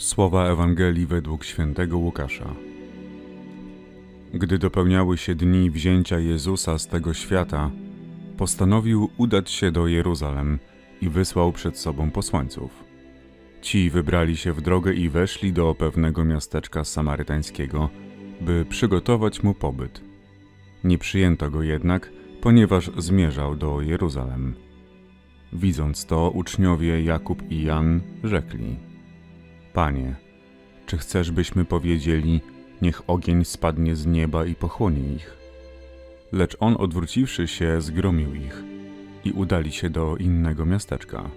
Słowa Ewangelii według świętego Łukasza. Gdy dopełniały się dni wzięcia Jezusa z tego świata, postanowił udać się do Jeruzalem i wysłał przed sobą posłańców. Ci wybrali się w drogę i weszli do pewnego miasteczka samarytańskiego, by przygotować mu pobyt. Nie przyjęto go jednak, ponieważ zmierzał do Jeruzalem. Widząc to, uczniowie Jakub i Jan rzekli: Panie, czy chcesz, byśmy powiedzieli, niech ogień spadnie z nieba i pochłonie ich? Lecz on odwróciwszy się, zgromił ich i udali się do innego miasteczka.